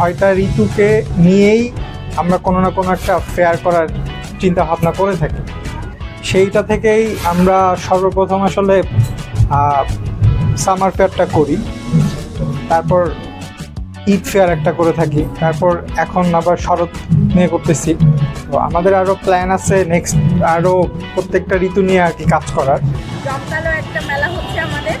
ছয়টা ঋতুকে নিয়েই আমরা কোনো না কোনো একটা ফেয়ার করার চিন্তা ভাবনা করে থাকি। সেইটা থেকেই আমরা সর্বপ্রথম আসলে সামার ফেয়ারটা করি। তারপর ঈদ ফেয়ার একটা করে থাকি। তারপর এখন আবার শরৎ নিয়ে করতেছি। তো আমাদের আরও প্ল্যান আছে নেক্সট আরও প্রত্যেকটা ঋতু নিয়ে আর কি কাজ করার। একটা মেলা হচ্ছে আমাদের।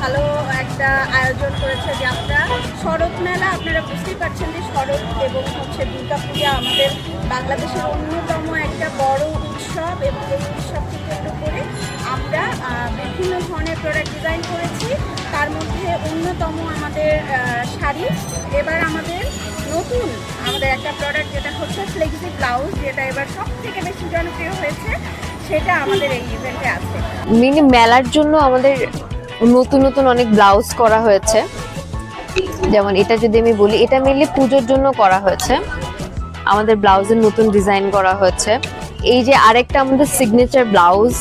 ভালো একটা আয়োজন করেছে যাত্রা। শরৎ মেলা, আপনারা বুঝতেই পারছেন যে শরৎ এবং হচ্ছে দুর্গাপূজা আমাদের বাংলাদেশের অন্যতম একটা বড় উৎসব এবং এই উৎসবকে কেন্দ্র করে আমরা বিভিন্ন ধরনের প্রোডাক্ট ডিজাইন করেছি। তার মধ্যে অন্যতম আমাদের শাড়ি। এবার আমাদের নতুন আমাদের একটা প্রোডাক্ট যেটা হচ্ছে ফ্লেক্সি ব্লাউজ যেটা এবার সব থেকে বেশি জনপ্রিয় হয়েছে, সেটা আমাদের এই ইভেন্টে আছে। মিনি মেলার জন্য আমাদের নতুন নতুন অনেক ব্লাউজ করা হয়েছে। যেমন এটা যদি আমি বলি, এটা মেনলি পুজোর জন্য করা হয়েছে। আমাদের ব্লাউজের নতুন ডিজাইন করা হয়েছে। এই যে আরেকটা আমাদের সিগনেচার ব্লাউজ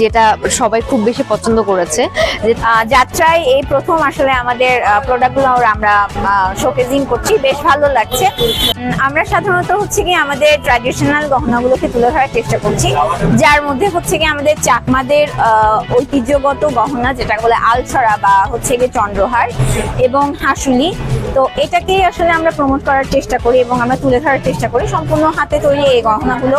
যেটা সবাই খুব বেশি পছন্দ করেছে। যাত্রায় এই প্রথম আসলে আমাদের প্রোডাক্টগুলো আমরা শোকেজিং করছি। বেশ ভালো লাগছে। আমরা সাধারণত হচ্ছে কি আমাদের ট্র্যাডিশনাল গহনাগুলোকে তুলে ধরার চেষ্টা করছি। যার মধ্যে হচ্ছে কি আমাদের চাকমাদের ঐতিহ্যগত গহনা যেটা বলে আলছড়া বা হচ্ছে গিয়ে চন্দ্রহার এবং হাসুলি। তো এটাকে আসলে আমরা প্রমোট করার চেষ্টা করি এবং আমরা তুলে ধরার চেষ্টা করি। সম্পূর্ণ হাতে তৈরি এই গহনাগুলো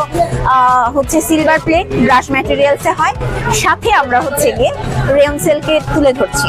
হচ্ছে সিলভার প্লেট ব্রাশ ম্যাটেরিয়ালসে হয়। সাথে আমরা হচ্ছে গিয়ে রেয়ন সেলকে তুলে ধরছি।